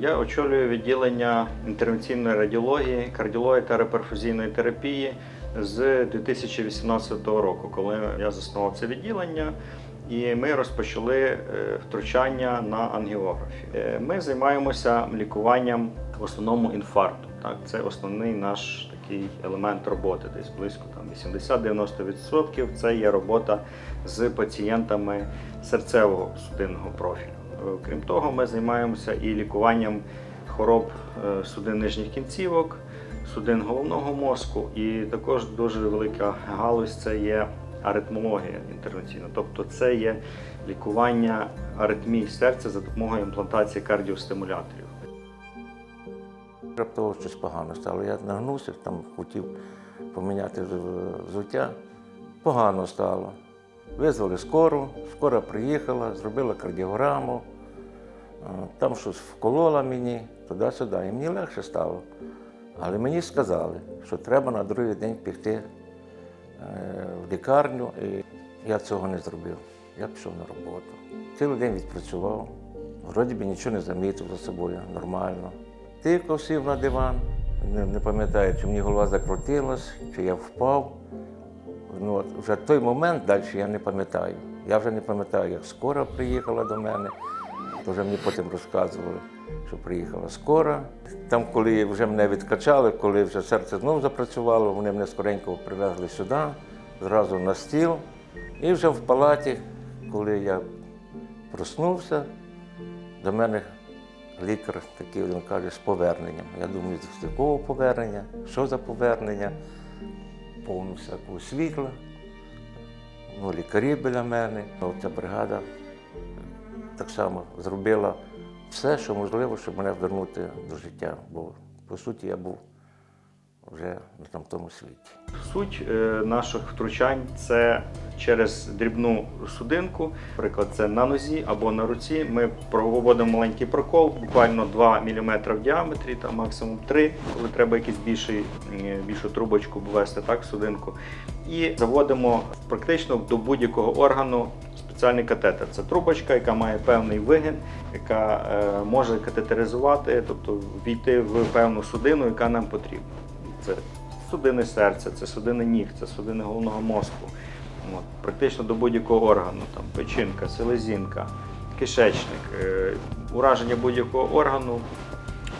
Я очолюю відділення інтервенційної радіології, кардіології та реперфузійної терапії з 2018 року, коли я заснував це відділення. І ми розпочали е, втручання на ангіографі. Е, Ми займаємося лікуванням в основному інфаркту. Так, це основний наш такий елемент роботи. Десь близько там 80-90% це є робота з пацієнтами серцевого судинного профілю. Е, Крім того, ми займаємося і лікуванням хвороб е, судин нижніх кінцівок, судин головного мозку, і також дуже велика галузь це є аритмологія інтервенційна, тобто це є лікування аритмій серця за допомогою імплантації кардіостимуляторів. Раптово щось погано стало. Я нагнувся, там хотів поміняти взуття. Погано стало. Визвали скору, скора приїхала, зробила кардіограму, там щось вколола мені, туди-сюди. І мені легше стало. Але мені сказали, що треба на другий день піти е, в лікарню, і я цього не зробив. Я пішов на роботу. Цілий день відпрацював. Вроді би нічого не замітив за собою, нормально. Тихо сів на диван, не, не пам'ятаю, чи мені голова закрутилась, чи я впав. Ну, от вже той момент далі я не пам'ятаю. Я вже не пам'ятаю, як скора приїхала до мене. То вже мені потім розказували, що приїхала скора. Там, коли вже мене відкачали, коли вже серце знову запрацювало, вони мене скоренько привезли сюди, зразу на стіл. І вже в палаті, коли я проснувся, до мене лікар такий він каже, з поверненням. Я думаю, з якого повернення, що за повернення, повну всякого світла, ну, лікарі біля мене. Ця бригада так само зробила все, що можливо, щоб мене вернути до життя. Бо, по суті, я був вже на тому світі. Суть е, наших втручань це через дрібну судинку, наприклад, це на нозі або на руці. Ми проводимо маленький прокол, буквально 2 мм в діаметрі, там максимум 3, коли треба якийсь більший, більшу трубочку ввести так, судинку. І заводимо практично до будь-якого органу спеціальний катетер. Це трубочка, яка має певний вигин, яка е, може катетеризувати, тобто війти в певну судину, яка нам потрібна. Це судини серця, це судини ніг, це судини головного мозку. От, практично до будь-якого органу, там печінка, селезінка, кишечник, е, ураження будь-якого органу.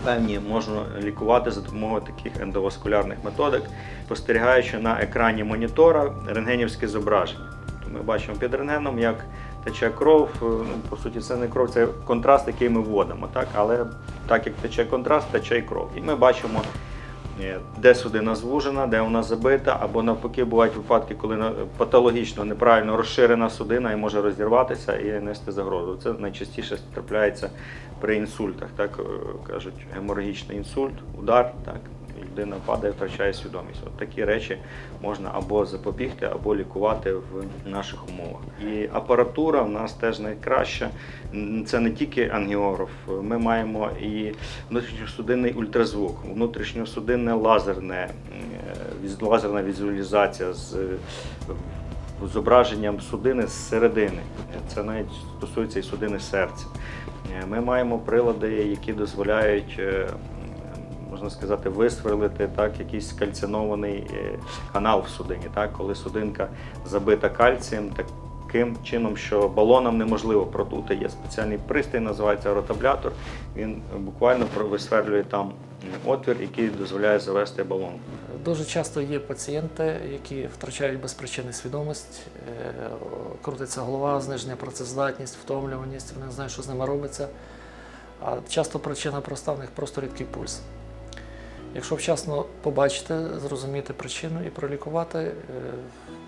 Певні можна лікувати за допомогою таких ендоваскулярних методик, спостерігаючи на екрані монітора рентгенівське зображення. Ми бачимо під рентгеном, як тече кров. е, Ну, по суті, це не кров, це контраст, який ми вводимо. Так? Але так як тече контраст, тече і кров. І ми бачимо Е, де судина звужена, де вона забита, або навпаки бувають випадки, коли патологічно неправильно розширена судина і може розірватися і нести загрозу. Це найчастіше трапляється при інсультах. Так е, кажуть, геморагічний інсульт, удар, так людина падає, втрачає свідомість. От такі речі можна або запобігти, або лікувати в наших умовах. І апаратура в нас теж найкраща. Це не тільки ангіограф. Ми маємо і внутрішньосудинний ультразвук, внутрішньосудинне лазерне, е, лазерна візуалізація з зображенням судини зсередини. Це навіть стосується і судини серця. Е, Ми маємо прилади, які дозволяють, е, можна сказати, висверлити так, якийсь кальцинований е, канал в судині. Так? Коли судинка забита кальцієм, таким чином, що балоном неможливо продути. Є спеціальний пристрій, називається ротаблятор. Він буквально висверлює там отвір, який дозволяє завести балон. Дуже часто є пацієнти, які втрачають без причини свідомість, е, крутиться голова, зниження працездатність, втомлюваність, вони не знають, що з ними робиться. А часто причина проста, в них просто рідкий пульс. Якщо вчасно побачити, зрозуміти причину і пролікувати, е,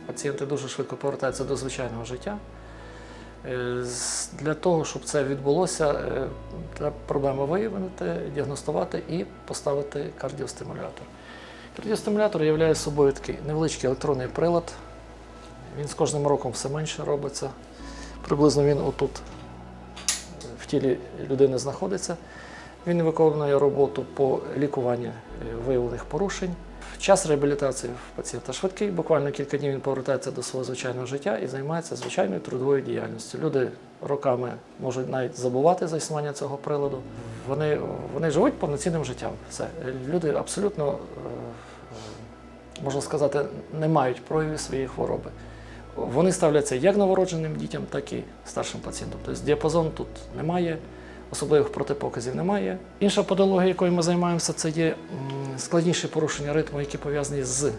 пацієнти дуже швидко повертаються до звичайного життя. Е, Для того, щоб це відбулося, е, треба проблему виявити, діагностувати і поставити кардіостимулятор. Кардіостимулятор являє собою такий невеличкий електронний прилад. Він з кожним роком все менше робиться. Приблизно він отут в тілі людини знаходиться. Він виконує роботу по лікуванню е, виявлених порушень. Час реабілітації в пацієнта швидкий, буквально кілька днів він повертається до свого звичайного життя і займається звичайною трудовою діяльністю. Люди роками можуть навіть забувати за існування цього приладу. Вони, вони живуть повноцінним життям. Все. Люди абсолютно, е, е, можна сказати, не мають проявів своєї хвороби. Вони ставляться як новородженим дітям, так і старшим пацієнтам. Тобто діапазон тут немає, особливих протипоказів немає. Інша патологія, якою ми займаємося, це є складніші порушення ритму, які пов'язані з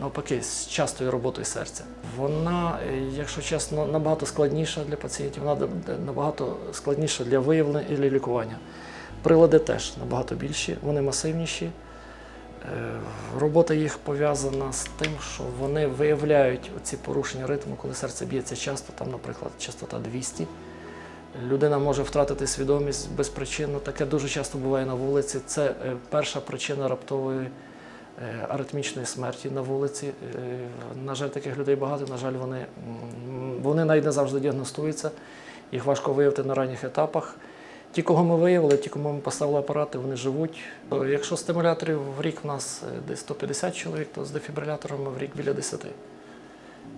навпаки з частою роботою серця. Вона, е, якщо чесно, набагато складніша для пацієнтів, вона набагато складніша для виявлення і для лікування. Прилади теж набагато більші, вони масивніші. Е, Робота їх пов'язана з тим, що вони виявляють ці порушення ритму, коли серце б'ється часто, там, наприклад, частота 200. Людина може втратити свідомість безпричинно. Таке дуже часто буває на вулиці. Це е, перша причина раптової е, аритмічної смерті на вулиці. Е, На жаль, таких людей багато. На жаль, вони, вони навіть не завжди діагностуються. Їх важко виявити на ранніх етапах. Ті, кого ми виявили, ті, кому ми поставили апарати, вони живуть. Якщо стимуляторів в рік в нас десь 150 чоловік, то з дефібриляторами в рік біля 10.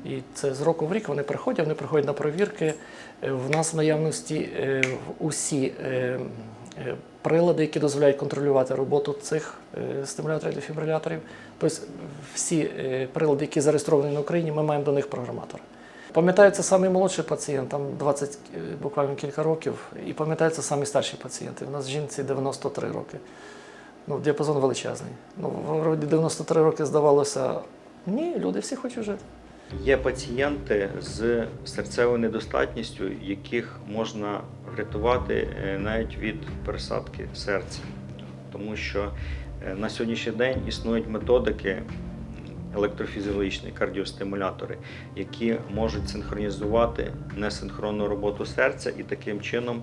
І це з року в рік вони приходять, вони приходять на перевірки. Е, В нас в наявності е, усі е, прилади, які дозволяють контролювати роботу цих стимуляторів дефібриляторів. Тобто всі прилади, які зареєстровані на Україні, ми маємо до них програматора. Пам'ятаю, це самий молодший пацієнт, там 20, е, буквально кілька років, і пам'ятаю, це самі старші пацієнти. У нас жінці 93 роки. Ну, діапазон величезний. Ну, вроді 93 роки здавалося, ні, люди всі хочуть жити. Є пацієнти з серцевою недостатністю, яких можна врятувати е, навіть від пересадки серця, тому що е, на сьогоднішній день існують методики електрофізіологічні кардіостимулятори, які можуть синхронізувати несинхронну роботу серця і таким чином.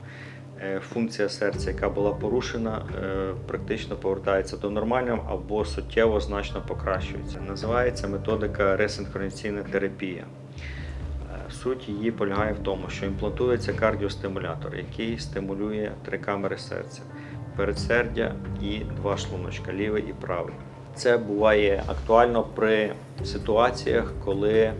Е, Функція серця, яка була порушена, е, практично повертається до нормального або суттєво значно покращується. Називається методика ресинхронізаційна терапія. Е, Суть її полягає в тому, що імплантується кардіостимулятор, який стимулює три камери серця, передсердя і два шлуночка, лівий і правий. Це буває актуально при ситуаціях, коли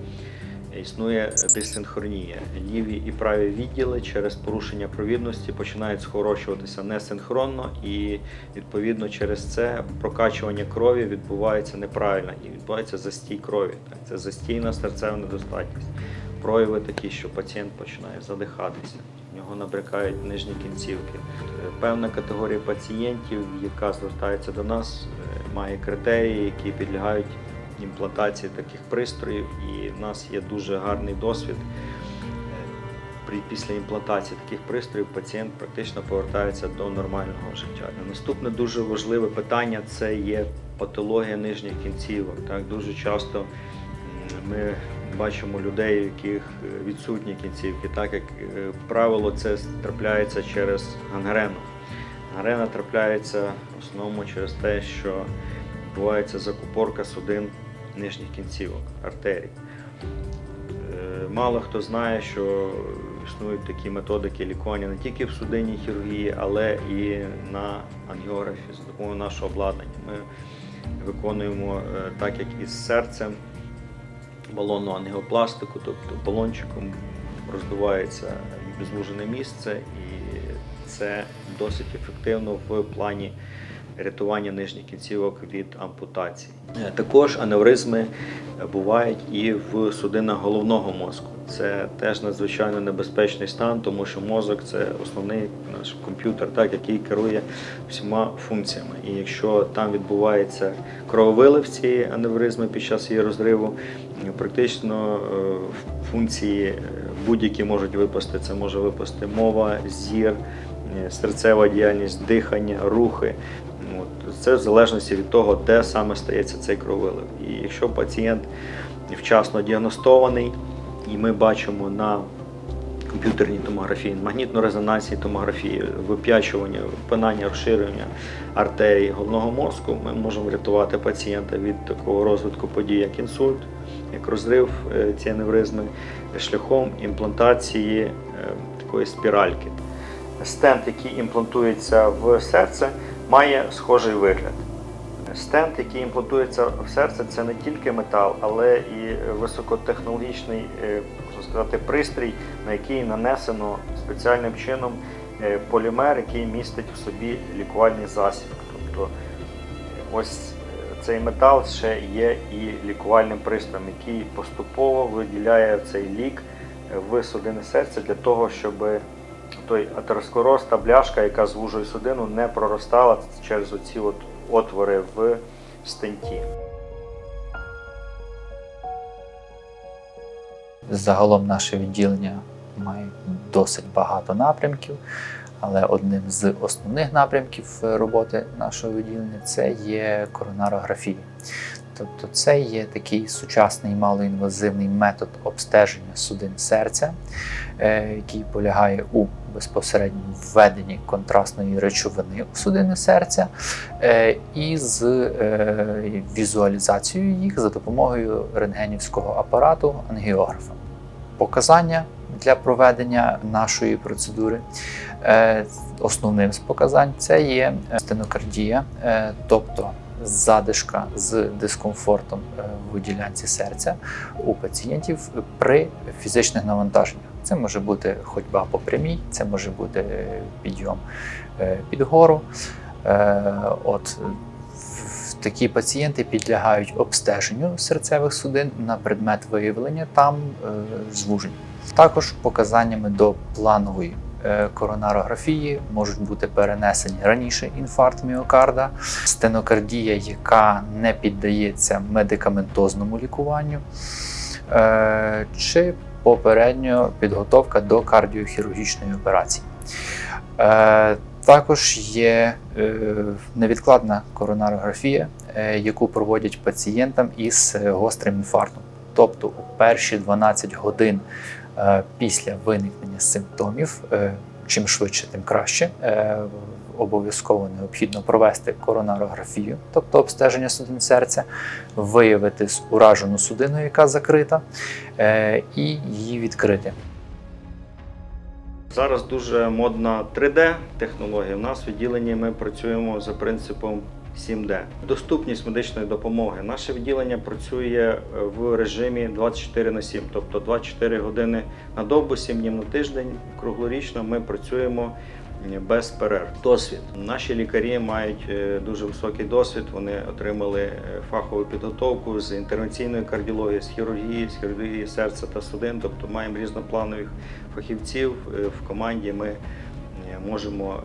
існує дисинхронія. Ліві і праві відділи через порушення провідності починають скорочуватися несинхронно, і відповідно через це прокачування крові відбувається неправильно і відбувається застій крові. Це застійна серцева недостатність. Прояви такі, що пацієнт починає задихатися. В нього набрякають нижні кінцівки. Е, Певна категорія пацієнтів, яка звертається до нас, е, має критерії, які підлягають імплантації таких пристроїв, і в нас є дуже гарний досвід. Після імплантації таких пристроїв пацієнт практично повертається до нормального життя. Наступне дуже важливе питання це є патологія нижніх кінцівок. Так дуже часто ми бачимо людей, у яких е, відсутні кінцівки, так як е, правило це трапляється через гангрену. Гангрена трапляється в основному через те, що відбувається закупорка судин нижніх кінцівок, артерій. Е, Мало хто знає, що існують такі методики лікування не тільки в судинній хірургії, але і на ангіографі з допомогою нашого обладнання. Ми виконуємо е, так, як із серцем балонну ангіопластику, тобто балончиком роздувається безвужене місце, і це досить ефективно в плані рятування нижніх кінцівок від ампутації. Е, Також аневризми бувають і в судинах головного мозку. Це теж надзвичайно небезпечний стан, тому що мозок це основний наш комп'ютер, так, який керує всіма функціями. І якщо там відбувається крововилив цієї аневризми під час її розриву, практично е, функції е, будь-які можуть випасти. Це може випасти мова, зір, серцева діяльність, дихання, рухи. Це в залежності від того, де саме стається цей крововилив. І якщо пацієнт вчасно діагностований, і ми бачимо на комп'ютерній томографії, магнітно-резонансній томографії, вип'ячування, впинання, розширення артерій головного мозку, ми можемо врятувати пацієнта від такого розвитку подій, як інсульт, як розрив е, цієї аневризми, шляхом імплантації е, такої спіральки. Стенд, який імплантується в серце, має схожий вигляд. Стенд, який імплантується в серце, це не тільки метал, але і високотехнологічний е, сказати, пристрій, на який нанесено спеціальним чином е, полімер, який містить в собі лікувальний засіб. Тобто ось е, цей метал ще є і лікувальним пристроєм, який поступово виділяє цей лік в судини серця для того, щоб той атеросклероз та бляшка, яка звужує судину, не проростала через оці от отвори в стенті. Загалом наше відділення має досить багато напрямків, але одним з основних напрямків роботи нашого відділення це є коронарографія. Тобто це є такий сучасний малоінвазивний метод обстеження судин серця, е, який полягає у безпосередньому введенні контрастної речовини у судини серця е, і з е, візуалізацією їх за допомогою рентгенівського апарату ангіографа. Показання для проведення нашої процедури. Е, Основним з показань це є стенокардія, тобто задишка з дискомфортом в ділянці серця у пацієнтів при фізичних навантаженнях. Це може бути ходьба по прямій, це може бути підйом е, під гору. Е, От такі пацієнти підлягають обстеженню серцевих судин на предмет виявлення там е, звужень. Також показаннями до планової коронарографії можуть бути перенесені раніше інфаркт міокарда, стенокардія, яка не піддається медикаментозному лікуванню, чи попередньо підготовка до кардіохірургічної операції. Е, Також є е, невідкладна коронарографія, е, яку проводять пацієнтам із гострим інфарктом. Тобто у перші 12 годин після виникнення симптомів, чим швидше, тим краще. Обов'язково необхідно провести коронарографію, тобто обстеження судин серця, виявити уражену судину, яка закрита, е, і її відкрити. Зараз дуже модна 3D-технологія. У нас в відділенні ми працюємо за принципом 7D. Доступність медичної допомоги. Наше відділення працює е, в режимі 24 на 7, тобто 24 години на добу, 7 днів на тиждень. Круглорічно ми працюємо без перерв. Досвід. Наші лікарі мають е, дуже високий досвід. Вони отримали е, фахову підготовку з інтервенційної кардіології, з хірургії, з хірургії серця та судин. Тобто маємо різнопланових фахівців Е, в команді. Ми можемо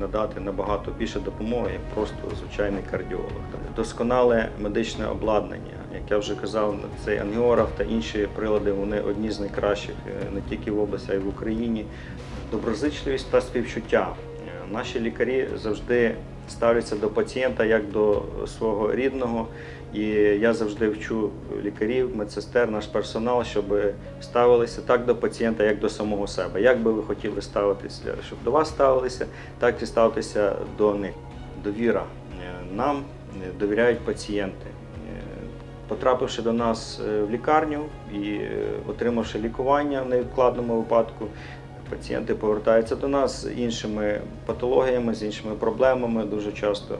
надати набагато більше допомоги, як просто звичайний кардіолог. Досконале медичне обладнання, як я вже казав, цей ангіограф та інші прилади вони одні з найкращих не тільки в області, а й в Україні. Доброзичливість та співчуття. Е, Наші лікарі завжди ставляться до пацієнта як до свого рідного. І я завжди вчу лікарів, медсестер, наш персонал, щоб ставилися так до пацієнта, як до самого себе. Як би ви хотіли ставитися, щоб до вас ставилися, так і ставитися до них. Довіра. Е, Нам е, довіряють пацієнти. Потрапивши до нас в лікарню і отримавши лікування в невідкладному випадку, пацієнти повертаються до нас з іншими патологіями, з іншими проблемами. Дуже часто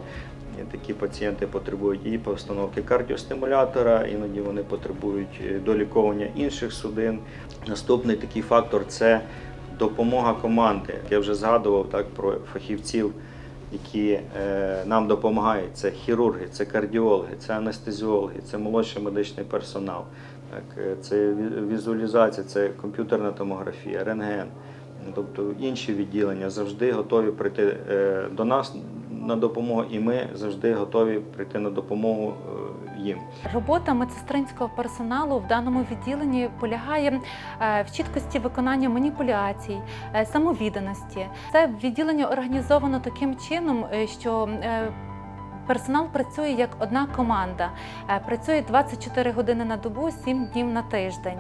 такі пацієнти потребують і постановки кардіостимулятора, іноді вони потребують е, доліковання інших судин. Наступний такий фактор це допомога команди. Я вже згадував так про фахівців, які е, нам допомагають. Це хірурги, це кардіологи, це анестезіологи, це молодший медичний персонал. Так, е, це візуалізація, це комп'ютерна томографія, рентген. Тобто інші відділення завжди готові прийти е, до нас на допомогу, і ми завжди готові прийти на допомогу е, їм. Робота медсестринського персоналу в даному відділенні полягає е, в чіткості виконання маніпуляцій, самовідданості. Це відділення організовано таким чином, що Персонал працює як одна команда, Е, працює 24 години на добу, 7 днів на тиждень.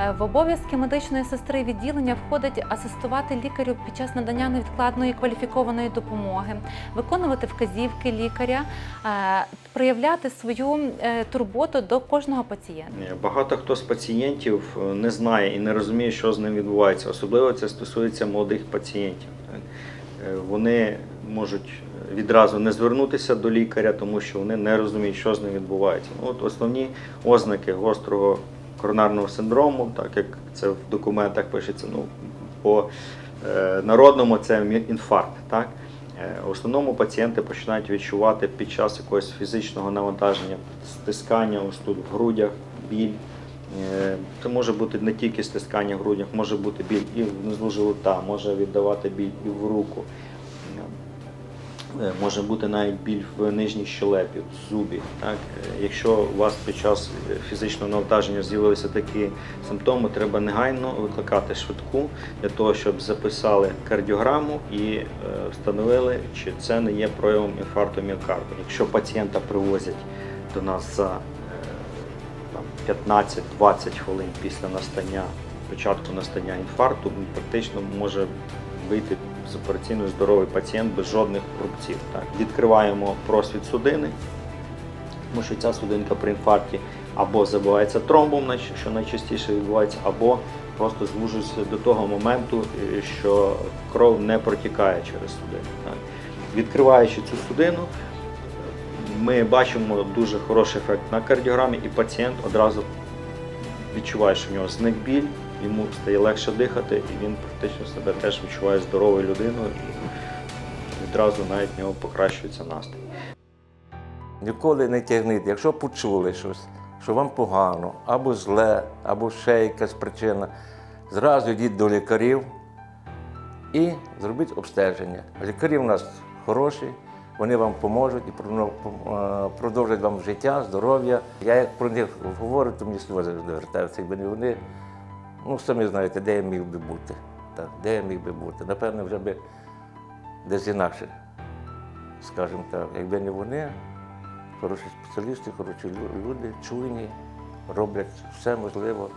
Е, В обов'язки медичної сестри відділення входить асистувати лікарю під час надання невідкладної кваліфікованої допомоги, виконувати вказівки лікаря, е, проявляти свою турботу до кожного пацієнта. Багато хто з пацієнтів не знає і не розуміє, що з ним відбувається. Особливо це стосується молодих пацієнтів. Вони можуть відразу не звернутися до лікаря, тому що вони не розуміють, що з ним відбувається. Ну, от основні ознаки гострого коронарного синдрому, так як це в документах пишеться, ну, по е, народному це інфаркт. Так? Е, В основному пацієнти починають відчувати під час якогось фізичного навантаження, стискання ось тут в грудях, біль. Е, Це може бути не тільки стискання в грудях, може бути біль і внизу живота, може віддавати біль і в руку. Е, Може бути навіть біль в нижній щелепі, в зубі. Так? Е, Якщо у вас під час е, фізичного навантаження з'явилися такі симптоми, треба негайно викликати швидку для того, щоб записали кардіограму і е, встановили, чи це не є проявом інфаркту міокарду. Якщо пацієнта привозять до нас за е, 15-20 хвилин після настання, початку настання інфаркту, він практично може вийти з операційної здоровий пацієнт без жодних рубців. Так. Відкриваємо просвіт судини, тому що ця судинка при інфаркті або забивається тромбом, що найчастіше відбувається, або просто звужується до того моменту, е, що кров не протікає через судину. Так. Відкриваючи цю судину, ми бачимо дуже хороший ефект на кардіограмі, і пацієнт одразу відчуває, що в нього зник біль, йому стає легше дихати, і він практично себе теж відчуває здоровою людиною і відразу навіть в нього покращується настрій. Ніколи не тягніть. Якщо почули щось, що вам погано, або зле, або ще якась причина, зразу йдіть до лікарів і зробіть обстеження. Лікарі в нас хороші, вони вам поможуть і е, продовжать вам життя, здоров'я. Я як про них говорю, то мені сльози вертаються. Якби не вони, ну самі знаєте, де я міг би бути. Так, де я міг би бути. Напевно, вже би десь інакше, скажімо так, якби не вони. Хороші спеціалісти, хороші люди, чуйні, роблять все можливе